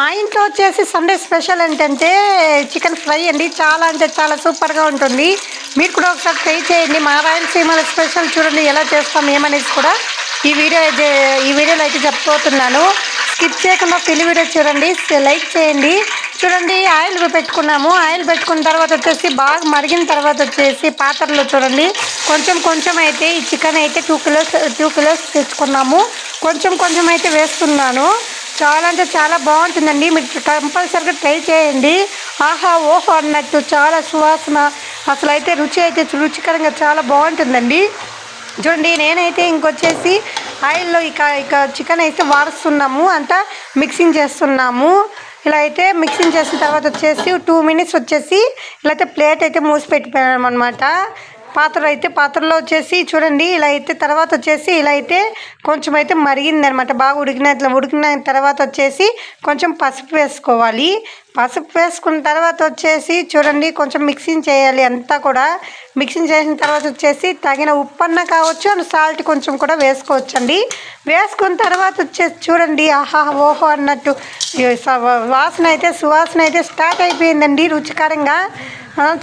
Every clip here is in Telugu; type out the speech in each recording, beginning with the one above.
మా ఇంట్లో వచ్చేసి సండే స్పెషల్ ఏంటంటే చికెన్ ఫ్రై అండి. చాలా అంటే చాలా సూపర్గా ఉంటుంది. మీరు కూడా ఒకసారి ట్రై చేయండి. మా రాయలసీమల స్పెషల్ చూడండి ఎలా చేస్తాం ఏమనేసి కూడా ఈ వీడియో అయితే- ఈ వీడియోలో అయితే చెప్పబోతున్నాను. స్కిప్ చేయకుండా ఫిల్ వీడియో చూడండి. లైక్ చేయండి. చూడండి ఆయిల్ పెట్టుకున్నాము. ఆయిల్ పెట్టుకున్న తర్వాత వచ్చేసి బాగా మరిగిన తర్వాత వచ్చేసి పాత్రలో చూడండి. కొంచెం కొంచెం అయితే ఈ చికెన్ అయితే టూ కిలోస్ టూ కిలోస్ తెచ్చుకున్నాము. కొంచెం కొంచెం అయితే వేస్తున్నాను. చాలా అంటే చాలా బాగుంటుందండి. మీరు కంపల్సరీగా ట్రై చేయండి. ఆహా ఓహో అన్నట్టు చాలా సువాసన. అసలు అయితే రుచి అయితే రుచికరంగా చాలా బాగుంటుందండి. చూడండి నేనైతే ఇంకొచ్చేసి ఆయిల్లో ఇక ఇక చికెన్ అయితే వాడుస్తున్నాము. అంతా మిక్సింగ్ చేస్తున్నాము. ఇలా అయితే మిక్సింగ్ చేసిన తర్వాత వచ్చేసి టూ మినిట్స్ వచ్చేసి ఇలా అయితే ప్లేట్ అయితే మూసి పెట్టిపోయాము అనమాట పాత్ర అయితే పాత్రలో వచ్చేసి చూడండి ఇలా అయితే తర్వాత వచ్చేసి ఇలా అయితే కొంచెం అయితే మరిగింది అనమాట బాగా ఉడికిన ఉడికిన తర్వాత వచ్చేసి కొంచెం పసుపు వేసుకోవాలి. పసుపు వేసుకున్న తర్వాత వచ్చేసి చూడండి కొంచెం మిక్సింగ్ చేయాలి అంతా కూడా. మిక్సింగ్ చేసిన తర్వాత వచ్చేసి తగిన ఉప్పు అన్న కావచ్చు అండ్ సాల్ట్ కొంచెం కూడా వేసుకోవచ్చు అండి వేసుకున్న తర్వాత వచ్చేసి చూడండి ఆహా ఓహో అన్నట్టు. స- వాసన అయితే సువాసన అయితే స్టార్ట్ అయిపోయిందండి రుచికరంగా.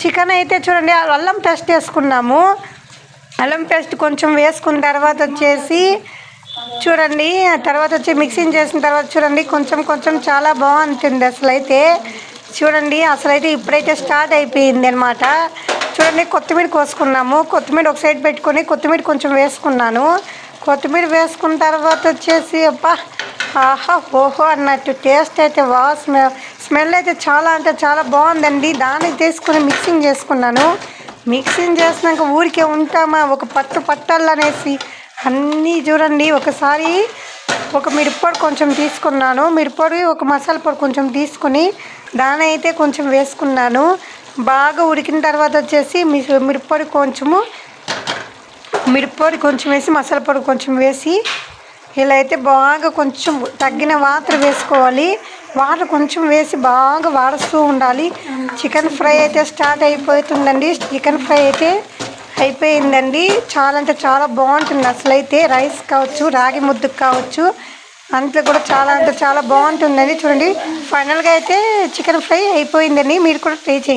చికెన్ అయితే చూడండి అల్లం పేస్ట్ వేసుకున్నాము. అల్లం పేస్ట్ కొంచెం వేసుకున్న తర్వాత వచ్చేసి చూడండి తర్వాత వచ్చి మిక్సింగ్ చేసిన తర్వాత చూడండి కొంచెం కొంచెం చాలా బాగుంటుంది అసలు అయితే చూడండి అసలు అయితే ఇప్పుడైతే స్టార్ట్ అయిపోయింది అనమాట చూడండి కొత్తిమీర కోసుకున్నాము. కొత్తిమీర ఒక సైడ్ పెట్టుకొని కొత్తిమీర కొంచెం వేసుకున్నాను. కొత్తిమీర వేసుకున్న తర్వాత వచ్చేసి అబ్బా ఆహా ఓహో అన్నట్టు టేస్ట్ అయితే వా స్మెల్ స్మెల్ అయితే చాలా అంటే చాలా బాగుందండి. దాన్ని తీసుకుని మిక్సింగ్ చేసుకున్నాను. మిక్సింగ్ చేసినాక ఊరికే ఉంటామా? ఒక పట్టు అనేసి అన్నీ చూడండి. ఒకసారి ఒక మిరప్పొడి కొంచెం తీసుకున్నాను. మిరప్పొడి ఒక మసాలా పొడి కొంచెం తీసుకుని దాని అయితే కొంచెం వేసుకున్నాను. బాగా ఉడికిన తర్వాత వచ్చేసి మీ మిరప్పొడి కొంచెము మిరప్పొడి కొంచెం వేసి మసాలా పొడి కొంచెం వేసి ఇలా అయితే బాగా కొంచెం తగ్గిన వాటర్ వేసుకోవాలి. వాటర్ కొంచెం వేసి బాగా వాడుస్తూ ఉండాలి. చికెన్ ఫ్రై అయితే స్టార్ట్ అయిపోతుందండి. చికెన్ ఫ్రై అయితే అయిపోయిందండి. చాలా అంటే చాలా బాగుంటుంది అసలు అయితే రైస్ కావచ్చు రాగి ముద్దకు కావచ్చు. అంతా కూడా చాలా అంటే చాలా బాగుంటుందండి. చూడండి ఫైనల్గా అయితే చికెన్ ఫ్రై అయిపోయిందండి. మీరు కూడా ట్రై చేయండి.